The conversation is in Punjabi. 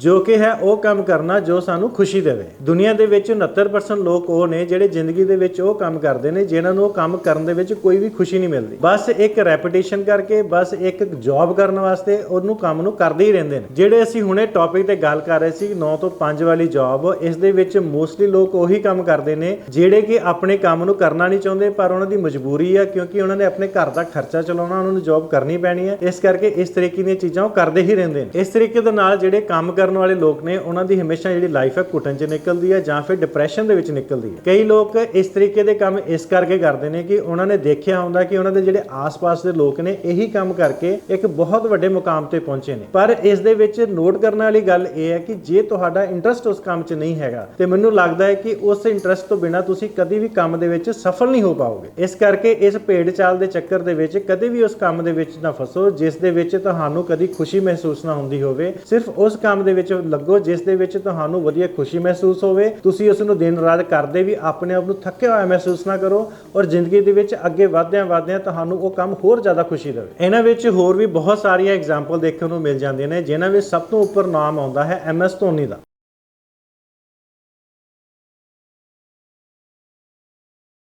ਜੋ ਕਿ ਹੈ ਉਹ ਕੰਮ ਕਰਨਾ ਜੋ ਸਾਨੂੰ ਖੁਸ਼ੀ ਦੇਵੇ। ਦੁਨੀਆ ਦੇ ਵਿੱਚ 69% ਲੋਕ ਉਹ ਨੇ ਜਿਹੜੇ ਜ਼ਿੰਦਗੀ ਦੇ ਵਿੱਚ ਉਹ ਕੰਮ ਕਰਦੇ ਨੇ, ਜਿਨ੍ਹਾਂ ਨੂੰ ਉਹ ਕੰਮ ਕਰਨ ਦੇ ਵਿੱਚ ਕੋਈ ਵੀ ਖੁਸ਼ੀ ਨਹੀਂ ਮਿਲਦੀ। ਬਸ ਇੱਕ ਰੈਪੀਟੇਸ਼ਨ ਕਰਕੇ, ਬਸ ਇੱਕ ਜੌਬ ਕਰਨ ਵਾਸਤੇ ਉਹਨੂੰ ਕੰਮ ਨੂੰ ਕਰਦੇ ਹੀ ਰਹਿੰਦੇ ਨੇ। ਜਿਹੜੇ ਅਸੀਂ ਹੁਣੇ ਟੌਪਿਕ ਤੇ ਗੱਲ ਕਰ ਰਹੇ ਸੀ 9 ਤੋਂ 5 ਵਾਲੀ ਜੌਬ ਇਸ ਦੇ ਵਿੱਚ ਮੋਸਟਲੀ ਲੋਕ ਉਹੀ ਕੰਮ ਕਰਦੇ ਨੇ, ਜਿਹੜੇ ਕਿ ਆਪਣੇ ਕੰਮ ਨੂੰ ਕਰਨਾ ਨਹੀਂ ਚਾਹੁੰਦੇ, ਪਰ ਉਹਨਾਂ ਦੀ ਮਜਬੂਰੀ ਆ, ਕਿਉਂਕਿ ਉਹਨਾਂ ਨੇ ਆਪਣੇ ਘਰ ਦਾ ਖਰਚਾ ਚਲਾਉਣਾ, ਉਹਨਾਂ ਨੂੰ ਜੌਬ ਕਰਨੀ ਪੈਣੀ ਹੈ ਇਸ ਕਰਕੇ ਇਸ ਤਰੀਕੇ ਦੀਆਂ ਚੀਜ਼ਾਂ ਉਹ ਕਰਦੇ ਹੀ ਰਹਿੰਦੇ ਨੇ। ਇਸ ਤਰੀਕੇ ਦੇ ਨਾਲ ਜਿਹੜੇ ਕੰਮ ਕਰਨ ਵਾਲੇ ਲੋਕ ਨੇ, ਉਹਨਾਂ ਦੀ ਹਮੇਸ਼ਾ ਜਿਹੜੀ ਲਾਈਫ ਹੈ ਘੁੱਟਣ 'ਚ ਨਿਕਲਦੀ ਹੈ ਜਾਂ ਫਿਰ ਡਿਪਰੈਸ਼ਨ ਦੇ ਵਿੱਚ ਨਿਕਲਦੀ ਹੈ। ਕਈ ਲੋਕ ਇਸ ਤਰੀਕੇ ਦੇ ਕੰਮ ਇਸ ਕਰਕੇ ਕਰਦੇ ਨੇ ਕਿ ਉਹਨਾਂ ਨੇ ਦੇਖਿਆ ਹੁੰਦਾ ਕਿ ਉਹਨਾਂ ਦੇ ਜਿਹੜੇ ਆਸ-ਪਾਸ ਦੇ ਲੋਕ ਨੇ, ਇਹੀ ਕੰਮ ਕਰਕੇ ਇੱਕ ਬਹੁਤ ਵੱਡੇ ਮੁਕਾਮ ਤੇ ਪਹੁੰਚੇ ਨੇ। ਪਰ ਇਸ ਦੇ ਵਿੱਚ ਨੋਟ ਕਰਨ ਵਾਲੀ ਗੱਲ ਇਹ ਹੈ ਕਿ ਜੇ ਤੁਹਾਡਾ ਇੰਟਰਸਟ ਉਸ ਕੰਮ 'ਚ ਨਹੀਂ ਹੈਗਾ, ਤੇ ਮੈਨੂੰ ਲੱਗਦਾ ਹੈ ਕਿ ਉਸ ਇੰਟਰਸਟ ਤੋਂ ਬਿਨਾ ਤੁਸੀਂ ਕਦੀ ਵੀ ਕੰਮ ਦੇ ਵਿੱਚ ਸਫਲ ਨਹੀਂ ਹੋ ਪਾਓਗੇ। ਇਸ ਕਰਕੇ ਇਸ ਭੇਡ ਚਾਲ ਦੇ ਚੱਕਰ ਦੇ ਵਿੱਚ ਕਦੇ ਵੀ ਉਸ ਕੰਮ ਦੇ ਵਿੱਚ ਨਾ ਫਸੋ, ਜਿਸ ਦੇ ਵਿੱਚ ਤੁਹਾਨੂੰ ਕਦੀ ਖੁਸ਼ੀ ਮਹਿਸੂਸ ਨਾ ਹੁੰਦੀ ਹੋਵੇ। ਸਿਰਫ ਉਸ ਕੰਮ ਦੇ ਵਿੱਚ ਲੱਗੋ, ਜਿਸ ਦੇ ਵਿੱਚ ਤੁਹਾਨੂੰ ਵਧੀਆ ਖੁਸ਼ੀ ਮਹਿਸੂਸ ਹੋਵੇ। ਤੁਸੀਂ ਉਸ ਨੂੰ ਦਿਨ ਰਾਤ ਕਰਦੇ ਵੀ ਆਪਣੇ ਆਪ ਨੂੰ ਥੱਕਿਆ ਹੋਇਆ ਮਹਿਸੂਸ ਨਾ ਕਰੋ ਔਰ ਜ਼ਿੰਦਗੀ ਦੇ ਵਿੱਚ ਅੱਗੇ ਵਧਦਿਆਂ ਵਧਦਿਆਂ ਤੁਹਾਨੂੰ ਉਹ ਕੰਮ ਹੋਰ ਜ਼ਿਆਦਾ ਖੁਸ਼ੀ ਦੇਵੇ। ਇਹਨਾਂ ਵਿੱਚ ਹੋਰ ਵੀ ਬਹੁਤ ਸਾਰੀਆਂ ਐਗਜ਼ਾਮਪਲ ਦੇਖਣ ਨੂੰ ਮਿਲ ਜਾਂਦੀਆਂ ਨੇ, ਜਿਨ੍ਹਾਂ ਵਿੱਚ ਸਭ ਤੋਂ ਉੱਪਰ ਨਾਮ ਆਉਂਦਾ ਹੈ ਐਮ ਐਸ ਧੋਨੀ ਦਾ।